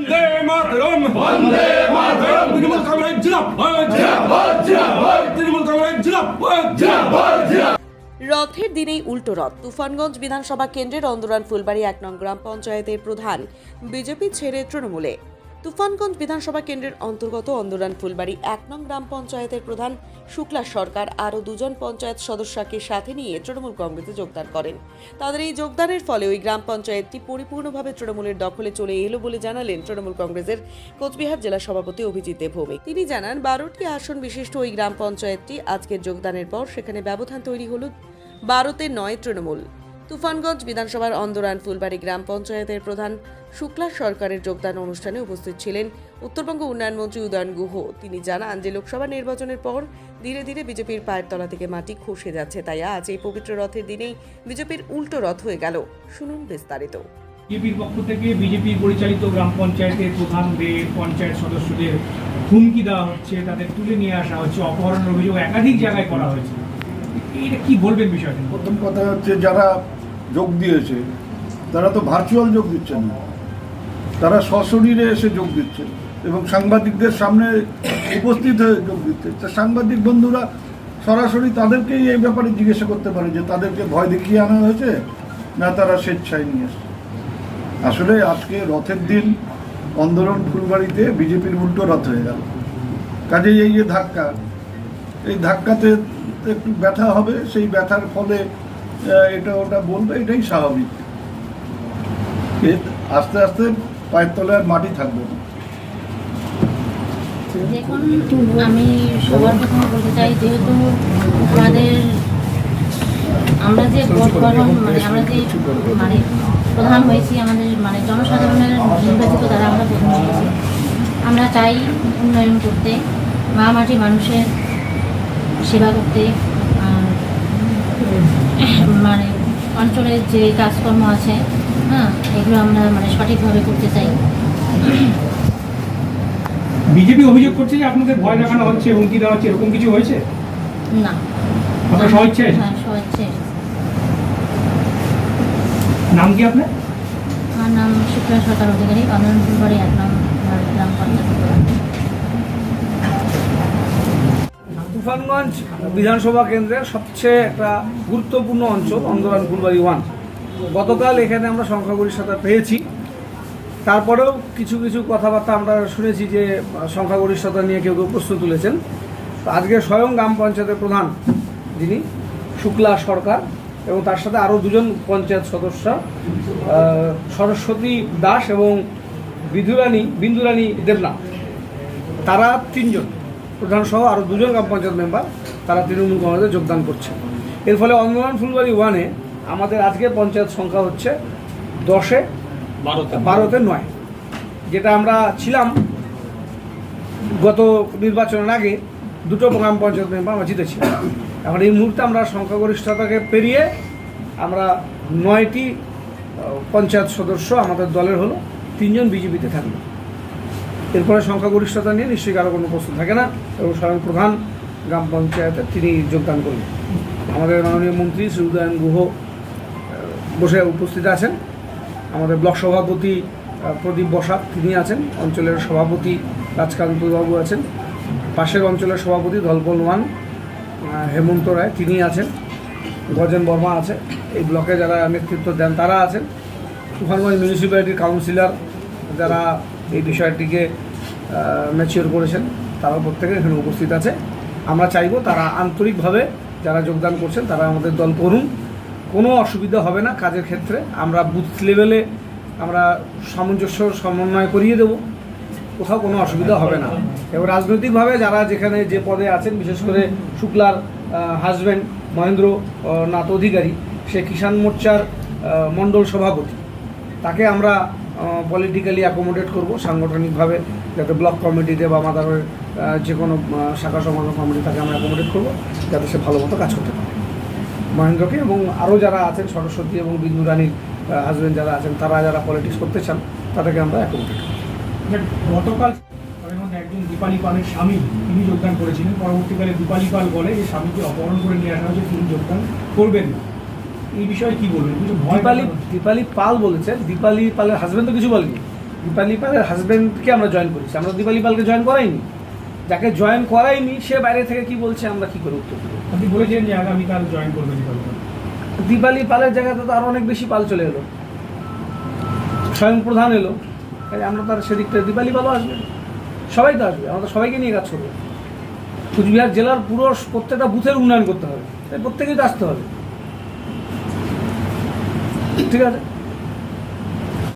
বন্দে মাতরম বন্দে মাতরম তৃণমূল কংগ্রেস জিন্দাবাদ জিন্দাবাদ জিন্দাবাদ তৃণমূল কংগ্রেস জিন্দাবাদ জিন্দাবাদ রথের দিনেই উল্টো রথ। তুফানগঞ্জ বিধানসভা কেন্দ্রের অন্দরান ফুলবাড়ি এক নং গ্রাম পঞ্চায়েতের প্রধান। বিজেপি ছেড়ে তৃণমূলে। তুফানগঞ্জ বিধানসভা কেন্দ্রের অন্তর্গত অন্দরান ফুলবাড়ি এক নং গ্রাম পঞ্চায়েতের প্রধান শুক্লা সরকার আরও দুজন পঞ্চায়েত সদস্যকে সাথে নিয়ে তৃণমূল কংগ্রেসে যোগদান করেন। তাদের এই যোগদানের ফলে ওই গ্রাম পঞ্চায়েতটি পরিপূর্ণভাবে তৃণমূলের দখলে চলে এলো বলে জানালেন তৃণমূল কংগ্রেসের কোচবিহার জেলা সভাপতি অভিজিৎ দেবভৌমিক তিনি জানান, বারোটি আসন বিশিষ্ট ওই গ্রাম পঞ্চায়েতটি আজকের যোগদানের পর সেখানে ব্যবধান তৈরি হল বারোতে নয় তৃণমূল। তুফানগঞ্জ বিধানসভার অন্দরান ফুলবাড়ি গ্রাম পঞ্চায়েতের প্রধান শুক্লা সরকারের যোগদান অনুষ্ঠানে উপস্থিত ছিলেন উত্তরবঙ্গ উন্নয়ন মন্ত্রী উদয়ন গুহ। তিনি জানান যে লোকসভা নির্বাচনের পর ধীরে ধীরে বিজেপির পায়ের তলা থেকে মাটি খসে যাচ্ছে তাই আজ এই পবিত্র রথের দিনেই বিজেপির উল্টো রথ হয়ে গেল। শুনুন বিস্তারিত। বিজেপির পক্ষ থেকে বিজেপি পরিচালিত গ্রাম পঞ্চায়েতের প্রধানদের পঞ্চায়েত সদস্যদের হুমকি দেওয়া হচ্ছে তাদের তুলে নিয়ে আসা হচ্ছে অপহরণের অভিযোগ একাধিক জায়গায় করা হয়েছে। এটা কি বলবেন বিষয়টা? প্রথম কথা হচ্ছে যারা যোগ দিয়েছে, তারা তো ভার্চুয়াল যোগ দিচ্ছে না। তারা সশরীরে এসে যোগ দিচ্ছে এবং সাংবাদিকদের সামনে উপস্থিত হয়ে যোগ দিচ্ছে। তা সাংবাদিক বন্ধুরা সরাসরি তাদেরকেই এই ব্যাপারে জিজ্ঞাসা করতে পারে যে তাদেরকে ভয় দেখিয়ে আনা হয়েছে না তারা স্বেচ্ছায় নিয়ে এসছে। আসলে আজকে রথের দিন অন্দরন ফুলবাড়িতে বিজেপির উল্টো রথ হয়ে গেল। কাজেই এই যে ধাক্কা, এই ধাক্কাতে একটু ব্যথা হবে, সেই ব্যথার ফলে এটা ওটা বলবে, এটাই স্বাভাবিক। আস্তে আস্তে পায়ের তলায় আর মাটি থাকবে না। আমি সবার প্রথমে বলতে চাই, যেহেতু আমাদের, আমরা যে ভোট মানে আমরা যে মানে প্রধান হয়েছি আমাদের মানে জনসাধারণের নির্বাচিত দ্বারা আমরা প্রধান হয়েছি। আমরা চাই উন্নয়ন করতে, মা মাটি মানুষের সেবা করতে মানে অঞ্চলের যে কাজকর্ম আছে হ্যাঁ এগুলো আমরা মানে সঠিকভাবে করতে চাই। বিজেপি অভিযোগ করছে যে আপনাদের ভয় দেখানো হচ্ছে হুমকি দেওয়া হচ্ছে এরকম কিছু হয়েছে? না। আপনার স্বইচ্ছে হ্যাঁ স্বেচ্ছায় নাম কি আপনার? আমার নাম শুক্লা সরকার অধিকারী অনন্তপুর বাড়ি এক নম্বর গ্রাম পঞ্চায়েত প্রধান। তুফানগঞ্জ বিধানসভা কেন্দ্রের সবচেয়ে একটা গুরুত্বপূর্ণ অঞ্চল অন্দরান ফুলবাড়ি ওয়ান। গতকাল এখানে আমরা সংখ্যাগরিষ্ঠতা পেয়েছি। তারপরেও কিছু কিছু কথাবার্তা আমরা শুনেছি যে সংখ্যাগরিষ্ঠতা নিয়ে কেউ কেউ প্রশ্ন তুলেছেন। আজকে স্বয়ং গ্রাম পঞ্চায়েতের প্রধান যিনি, শুক্লা সরকার, এবং তার সাথে আরও দুজন পঞ্চায়েত সদস্য সরস্বতী দাস এবং বিধুরানী, বিন্দুরানী দেবনাথ। তারা তিনজন। প্রধান সহ আরও দুজন গ্রাম পঞ্চায়েত মেম্বার তারা তৃণমূল কংগ্রেসে যোগদান করছে। এর ফলে অন্দরন ফুলবাড়ি ওয়ানে আমাদের আজকে পঞ্চায়েত সংখ্যা হচ্ছে দশে বারোতে। বারোতে নয়। যেটা আমরা ছিলাম গত নির্বাচনের আগে দুটো গ্রাম পঞ্চায়েত মেম্বার আমরা জিতেছিলাম এখন এই মুহূর্তে আমরা সংখ্যাগরিষ্ঠতাকে পেরিয়ে আমরা নয়টি পঞ্চায়েত সদস্য আমাদের দলের হলো তিনজন বিজেপিতে থাকল। এরপরে সংখ্যাগরিষ্ঠতা নিয়ে নিশ্চয়ই কারও কোনো প্রশ্ন থাকে না এবং স্বয়ং প্রধান গ্রাম পঞ্চায়েতে তিনি যোগদান করলেন। আমাদের মাননীয় মন্ত্রী শ্রী উদয়ন গুহ বসে উপস্থিত আছেন। আমাদের ব্লক সভাপতি প্রদীপ বসাক তিনি আছেন। অঞ্চলের সভাপতি রাজকান্ত বাবু আছেন। পাশের অঞ্চলের সভাপতি ধলপল ওয়ান হেমন্ত রায় তিনি আছেন। গজেন বর্মা আছে। এই ব্লকে যারা নেতৃত্ব দেন তারা আছেন। তুফানগঞ্জ মিউনিসিপ্যালিটির কাউন্সিলর যারা এই বিষয়টিকে ম্যাচিওর করেছেন, তারা প্রত্যেকে এখানে উপস্থিত আছে। আমরা চাইব তারা আন্তরিকভাবে যারা যোগদান করছেন, তারা আমাদের দল করুন। কোনো অসুবিধা হবে না কাজের ক্ষেত্রে। আমরা বুথ লেভেলে আমরা সামঞ্জস্য সমন্বয় করিয়ে দেবো। কোথাও কোনো অসুবিধা হবে না। এবং রাজনৈতিকভাবে যারা যেখানে যে পদে আছেন, বিশেষ করে শুক্লার হাজব্যান্ড মহেন্দ্র নাথ অধিকারী, সে কিষাণ মোর্চার মণ্ডল সভাপতি। তাকে আমরা পলিটিক্যালি অ্যাকোমোডেট করব, সাংগঠনিকভাবে, যাতে ব্লক কমিটিতে বা মাদারের যে কোনো শাখা সংগঠন কমিটি তাকে আমরা অ্যাকোমোডেট করব, যাতে সে ভালো মতো কাজ করতে পারে। মহেন্দ্রকে এবং আরও যারা আছেন, সরস্বতী এবং বিন্দু রানীর হাজব্যান্ড যারা আছেন, তারা যারা পলিটিক্স করতে চান, তাদেরকে আমরা অ্যাকোমোডেট করব। গতকাল একজন দীপালি পালের স্বামী, তিনি যোগদান করেছিলেন। পরবর্তীকালে দীপালি পাল বলে যে স্বামীকে অপহরণ করে নিয়ে আসা হয়েছে, তিনি যোগদান করবেন না। এই বিষয়ে কি বলবেন? কিছু দীপালি দীপালি পাল বলেছেন। দীপালি পালের হাজবেন্ড তো কিছু বলেনি। দীপালি পালের হাজব্যান্ডকে আমরা জয়েন করেছি। আমরা দীপালি পালকে জয়েন করাইনি। যাকে জয়েন করাইনি সে বাইরে থেকে কি বলছে আমরা কি করে উত্তর দেবো? আপনি বলেছিলেন যে আগামীকাল জয়েন করবেন দীপালি পাল। দীপালি পালের জায়গাতে তো আরও অনেক বেশি পাল চলে এলো। স্বয়ং প্রধান এলো। তাই আমরা তার সেদিকটা দীপালি পালও আসবে সবাই তো আসবে। আমরা তো সবাইকে নিয়ে কাজ করব। কুচবিহার জেলার পুরো প্রত্যেকটা বুথের উন্নয়ন করতে হবে। তাই প্রত্যেকেই তো আসতে হবে। ঠিক আছে